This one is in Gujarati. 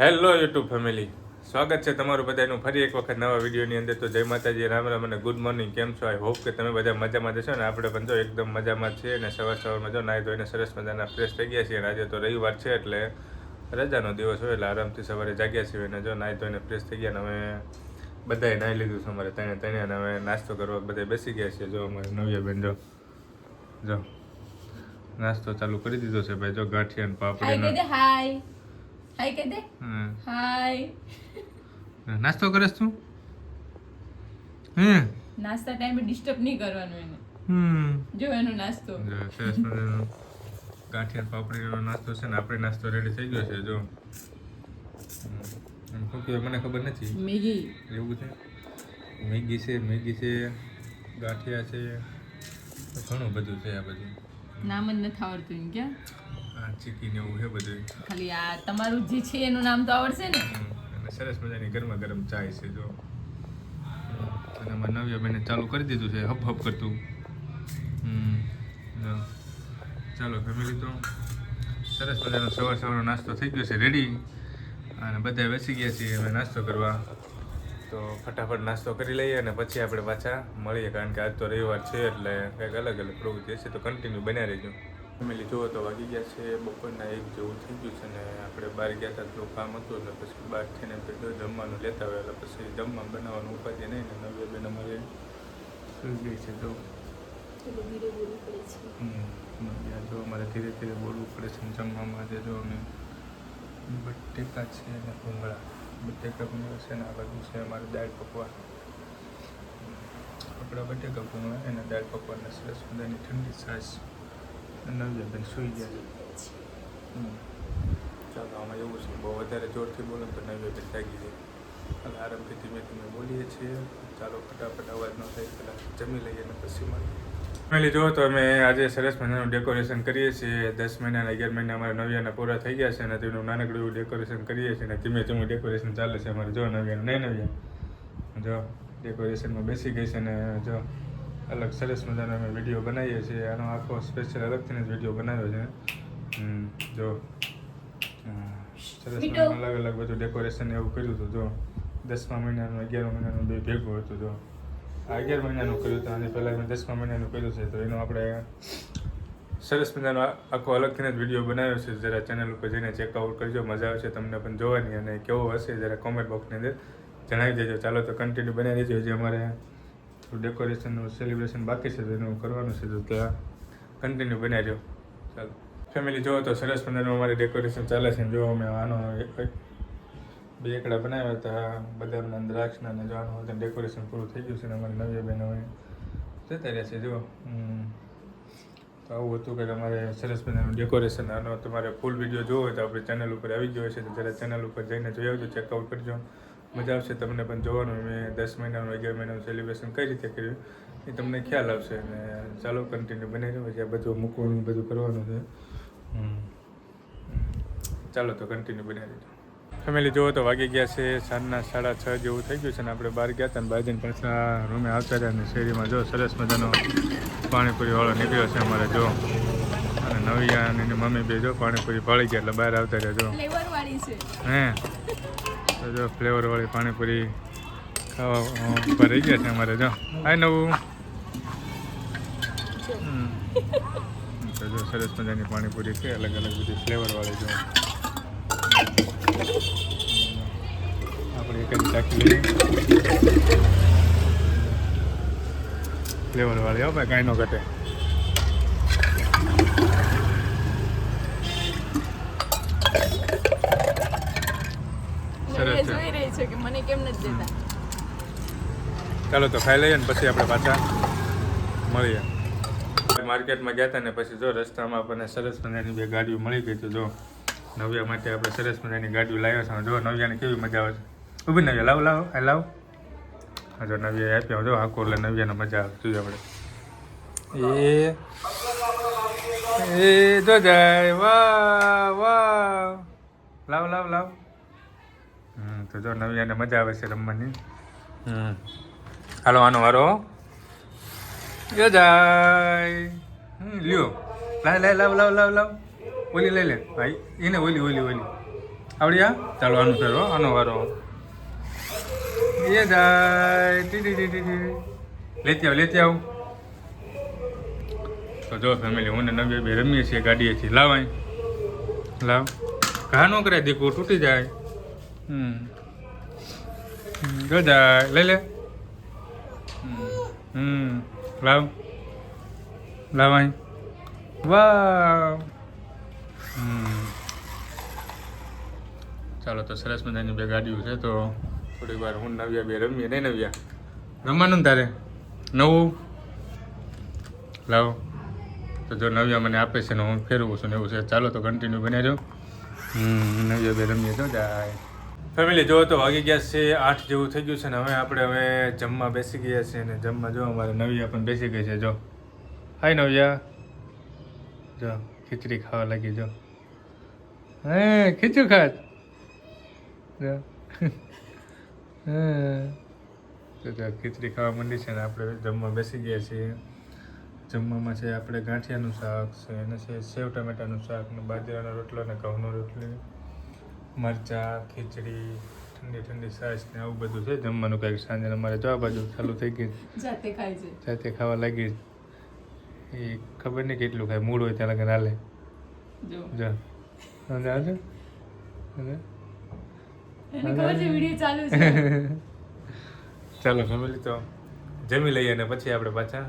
હેલો યુટ્યુબ ફેમિલી સ્વાગત છે તમારું બધાનું. ફરી એક વખત નવા વિડીયોની અંદર. તો જય માતાજી રામ રામ અને ગુડ મોર્નિંગ કેમ છો? આઈ હોપ કે તમે બધા મજામાં જશો ને? આપણે પણ જો એકદમ મજામાં છીએ અને સવાર સવારમાં જો નાહી ધોઈને સરસ મજાના ફ્રેશ થઈ ગયા છીએ અને આજે તો રવિવાર છે એટલે રજાનો દિવસ હોય એટલે આરામથી સવારે જાગ્યા છીએ અને જો નાહી ધોઈને ફ્રેશ થઈ ગયા અને અમે બધાએ નાહી લીધું છે અમારે તણે તણે અને હવે નાસ્તો કરવા બધા બેસી ગયા છીએ. જો અમારે નવ્યાબેન જો જો નાસ્તો ચાલુ કરી દીધો છે ભાઈ. જો ગાંઠિયા પાપડી હાય હાય કહી દે હાય નાસ્તો કરે તું? હમ. નાસ્તા ટાઈમે ડિસ્ટર્બ નહીં કરવાનું એને. હમ. જો એનો નાસ્તો. ગાંઠિયા પાપડીનો નાસ્તો છે ને આપણે નાસ્તો રેડી થઈ ગયો છે જો. શું કહેવાય મને ખબર નથી. મેગી. એવું છે? મેગી છે મેગી છે ગાંઠિયા છે ઘણું બધું છે આ બધું. નામ જ નથી આવડતું એમ ક્યાં? આ ચીકી ને એવું છે બધું ખાલી આ તમારું જે છે એનું નામ તો આવડશે ને? અને સરસ મજાની ગરમા ગરમ ચાય છે જો. અને અમારે નવ્યો બેને ચાલુ કરી દીધું છે હપ હપ કરતું. ચાલો ફેમિલી તો સરસ મજાનો સવાર સવારનો નાસ્તો થઈ ગયો છે રેડી અને બધા બેસી ગયા છીએ હવે નાસ્તો કરવા. તો ફટાફટ નાસ્તો કરી લઈએ અને પછી આપણે પાછા મળીએ કારણ કે આજ તો રવિવાર છે એટલે કંઈક અલગ અલગ પ્રવૃત્તિ હશે તો કન્ટિન્યુ બન્યા રહેજો. ફેમિલી જુઓ તો વાગી ગયા છે. બપોરના એક જેવું થઈ ગયું છે ને આપણે બહાર ગયા હતા તો કામ હતું એટલે પછી બહાર થઈને પેલો જમવાનું લેતા હોય એટલે પછી જમવા બનાવવાનું ઉપાધિ નહીં ને નવે બેન અમારે સુઈ ગઈ છે તો જો અમારે ધીરે ધીરે બોલવું પડે છે જમવામાં આજે જો અમે બટેકા છે અને ભૂંગળા. બટેકા ભૂંગળા છે ને આ બાજુ છે અમારે દાળ પકવા આપણા બટેકા ભૂંગળા એના દાળ પકવાના સરસ મજાની ઠંડી છાશ. નવ્યાબેન સુઈ ગયા. ચાલો આમાં એવું છે બહુ વધારે જોરથી બોલો તો તો નવ્યાબેન જાગી જાય અને આરામથી ધીમે ધીમે બોલીએ છીએ. ચાલો ફટાફટ અવાજ ન થાય પહેલાં જમી લઈએ અને પછી મળીએ. ફેમિલી જુઓ તો અમે આજે સરસ મજાનું ડેકોરેશન કરીએ છીએ. દસ મહિના અને અગિયાર મહિના અમારા નવ્યાના પૂરા થઈ ગયા છે અને તેનું નાનકડું એવું ડેકોરેશન કરીએ છીએ અને ધીમે ધીમે ડેકોરેશન ચાલે છે અમારે. જો નવ્યાનું નહીં નવ્યા. જો ડેકોરેશનમાં બેસી ગઈ છે અને જો અલગ સરસ મજાનો અમે વીડિયો બનાવીએ છીએ. આનો આખો સ્પેશિયલ અલગથી જ વીડિયો બનાવ્યો છે. જો. સરસ. અલગ અલગ બધું ડેકોરેશન એવું કર્યું હતું. જો દસમા મહિનાનું અગિયાર મહિનાનું બે ભેગું હતું જો. આ અગિયાર મહિનાનું કર્યું હતું. અને પહેલાં મેં દસમા મહિનાનું કર્યું છે. તો એનો આપણે સરસ મજાનો આખો અલગથી જ વીડિયો બનાવ્યો છે. જરા ચેનલ ઉપર જઈને ચેકઆઉટ કરજો. મજા આવશે તમને પણ જોવાની. અને કેવો હશે જરા કોમેન્ટ બોક્સની અંદર જણાવી દેજો. ચાલો તો કન્ટિન્યુ બનાવી દેજો. જે અમારે થોડું ડેકોરેશનનું સેલિબ્રેશન બાકી છે તેનું કરવાનું છે, તો ત્યાં કન્ટિન્યુ બનાવી રહ્યો. ચાલો. ફેમિલી જોવો તો સરસ મજાનું અમારે ડેકોરેશન ચાલે છે જો અમે આનો બે એકડા બનાવ્યા હતા. બદામના દ્રાક્ષના અને જો આનું ડેકોરેશન પૂરું થઈ ગયું છે ને અમારી નવી બેન હવે જતા રહ્યા છે જો. તો આવું હતું કે તમારે સરસ મજાનું ડેકોરેશન આનો તમારે ફૂલ વીડિયો જોવો હોય તો આપણી ચેનલ ઉપર આવી ગયો છે તો જરા ચેનલ ઉપર જઈને જોઈ આવજો ચેકઆઉટ કરજો. મજા આવશે તમને પણ જોવાનું. મેં દસ મહિનાનું, અગિયાર મહિનાનું સેલિબ્રેશન કઈ રીતે કર્યું, એ તમને ખ્યાલ આવશે. અને ચાલો કન્ટિન્યુ બની રહ્યો છે આ બધું મૂકવાનું, બધું કરવાનું છે. ચાલો તો કન્ટિન્યુ બની રહેજો ફેમિલી જુઓ તો વાગી ગયા છે સાંજના સાડા છ જેવું થઈ ગયું છે ને આપણે બહાર ગયા હતા ને બાજીને પાછા રૂમે આવતા રહ્યા અને શેરીમાં જો સરસ મજાનો પાણીપુરી વાળો નીકળ્યો છે અમારે જો અને નવી અને મમ્મી બે જો પાણીપુરી પાળી ગયા એટલે બહાર આવતા રહેજો. હે? તો જો ફ્લેવર વાળી પાણીપુરી ખાવા અ, રહી ગયા છે અમારે જો. આ નવું. તો જો સરસ મજાની પાણીપુરી છે અલગ અલગ બધી ફ્લેવર વાળી જો. આપણે એક જ ચાખી લઈએ. ફ્લેવર વાળી હો ભાઈ કાંઈ ન ઘટે સરસ એ છે. કે મને કેમ નથી દેતા? ચાલો તો ખાઈ લઈએ ને પછી આપણે પાછા મળીએ. માર્કેટમાં ગયા હતા ને પછી જો રસ્તામાં આપણને સરસ મજાની બે ગાડીઓ મળી ગઈ તો જો નવ્યા માટે આપણે સરસ મજાની ગાડીઓ લાવ્યા છે. જો નવ્યાને કેવી મજા આવે છે? ઊભી નવ્યા, લાવ લાવ, આ લાવ. જો નવ્યા આપ્યા, જો આખો એટલે નવ્યાને મજા આવે. જોઈએ આપણે. એ એ, જો જાય. વાહ વાહ. લાવ લાવ લાવ. તો જો નવ્યાને મજા આવે છે રમવાની. હમ. હાલો આનો વારો. યો જાય. લ્યો. લાય લાય લાવ લાવ લાવ લાવ. ઓલી લઈ લે. ભાઈ એને ઓલી ઓલી ઓલી. આવડ્યા? ચાલો આનું ફેરો આનો વારો. એ જાય. ટી ટી ટી ટી ટી. લેતી આવ લેતી આવ. તો જો ફેમિલી હું ને નવી બે રમીએ છીએ ગાડીએ છીએ લાવ અહીં. લાવ. ઘા નો કરે દીકુ તૂટી જાય. હમ લઈ લે હમ, હમ લાવ લાવ અહીં વાવ હમ ચાલો તો સરસ મજાની બે ગાડીઓ છે તો થોડીક વાર હું નવ્યા બે રમીએ નહીં નવ્યા? રમવાનું તારે? નવું? લાવો. તો જો નવ્યા મને આપે છે ને હું ફેરવું છું ને એવું છે. ચાલો તો કન્ટિન્યુ બને જો હમ નવ્યા બે રમીએ તો જાય. ફેમિલી જો તો વાગી ગયા છે, આઠ જેવું થઈ ગયું છે ને હવે આપણે હવે જમવા બેસી ગયા છે ને જમવા જો, અમારે નવિયા પણ બેસી ગઈ છે, જો. હાય નવિયા. જો, ખીચડી ખાવા લાગી, જો. હે, ખીચું ખાત? જો. ખીચડી ખાવા માંડી છે ને આપણે જમવા બેસી ગયા છીએ. જમવામાં છે આપણે ગાંઠિયાનું શાક છે અને છે સેવ ટમેટાનું શાક ને બાજરાનો રોટલો ને ઘઉંનો રોટલી. મરચાં ખીચડી ઠંડી ઠંડી છાશ ને આવું બધું છે જમવાનું કંઈક સાંજે અમારે જવા બાજુ ચાલુ થઈ ગઈ જાતે ખાય છે. સાથે ખાવા લાગી એ ખબર નહીં કેટલું ખાય મૂળ હોય ત્યાં લગન હાલે. જો. જો. છે ચાલો ફેમિલી તો જમી લઈએ અને પછી આપણે પાછા.